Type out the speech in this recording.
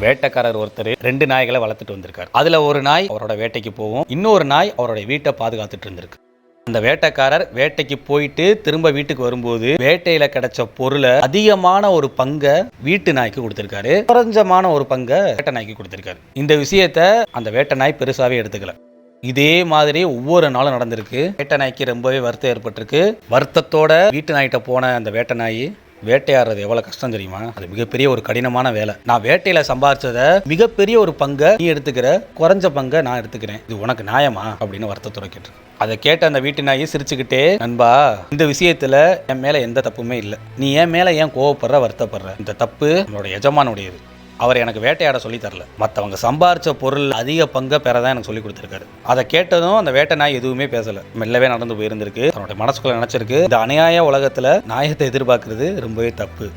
வேட்டைக்காரர் ஒருத்தர் ரெண்டு நாய்களை வளர்த்துட்டு வந்திருக்காரு. அதுல ஒரு நாய் அவரோட வேட்டைக்கு போகும். இன்னொரு நாய் அவரோட வீட்டை பாதுகாத்துட்டு இருந்திருக்கு. அந்த வேட்டைக்காரர் வேட்டைக்கு போயிட்டு திரும்ப வீட்டுக்கு வரும்போது வேட்டையில கிடைச்ச பொருளை அதிகமான ஒரு பங்கை வீட்டு நாய்க்கு கொடுத்திருக்காரு. குறைஞ்சமான ஒரு பங்கை வேட்டை நாய்க்கு கொடுத்திருக்காரு. இந்த விஷயத்த அந்த வேட்டை நாய் பெருசாவே எடுத்துக்கல. இதே மாதிரி ஒவ்வொரு நாளும் நடந்திருக்கு. வேட்டை நாய்க்கு ரொம்பவே வருத்தம் ஏற்பட்டிருக்கு. வருத்தத்தோட வீட்டு நாய்கிட்ட போன அந்த வேட்டை நாய் வேட்டையாடுறது எவ்வளவு கஷ்டம் தெரியுமா? அது மிகப்பெரிய ஒரு கடினமான வேலை. நான் வேட்டையில சம்பாரிச்சத மிகப்பெரிய ஒரு பங்கை நீ எடுத்துக்கிற குறைஞ்ச பங்கை நான் எடுத்துக்கிறேன். இது உனக்கு நியாயமா? அப்படின்னு வருத்தத்தோட கேட்டு அதை கேட்ட அந்த வீட்டு நாயை சிரிச்சுக்கிட்டே நண்பா இந்த விஷயத்துல என் மேல எந்த தப்புமே இல்லை. நீ என் மேல ஏன் கோவப்படுற வருத்தப்படுற? இந்த தப்பு நம்மளோட எஜமானுடையது. அவர் எனக்கு வேட்டையாட சொல்லி தரல. மற்றவங்க சம்பாரித்த பொருள் அதிக பங்கை பெற தான் எனக்கு சொல்லி கொடுத்துருக்காரு. அதை கேட்டதும் அந்த வேட்டை நாய் எதுவுமே பேசல. மெல்லவே நடந்து போயிருந்திருக்கு. தன்னுடைய மனசுக்குள்ள நினைச்சிருக்கு. இந்த அநியாய உலகத்துல நாயத்தை எதிர்பார்க்கறது ரொம்பவே தப்பு.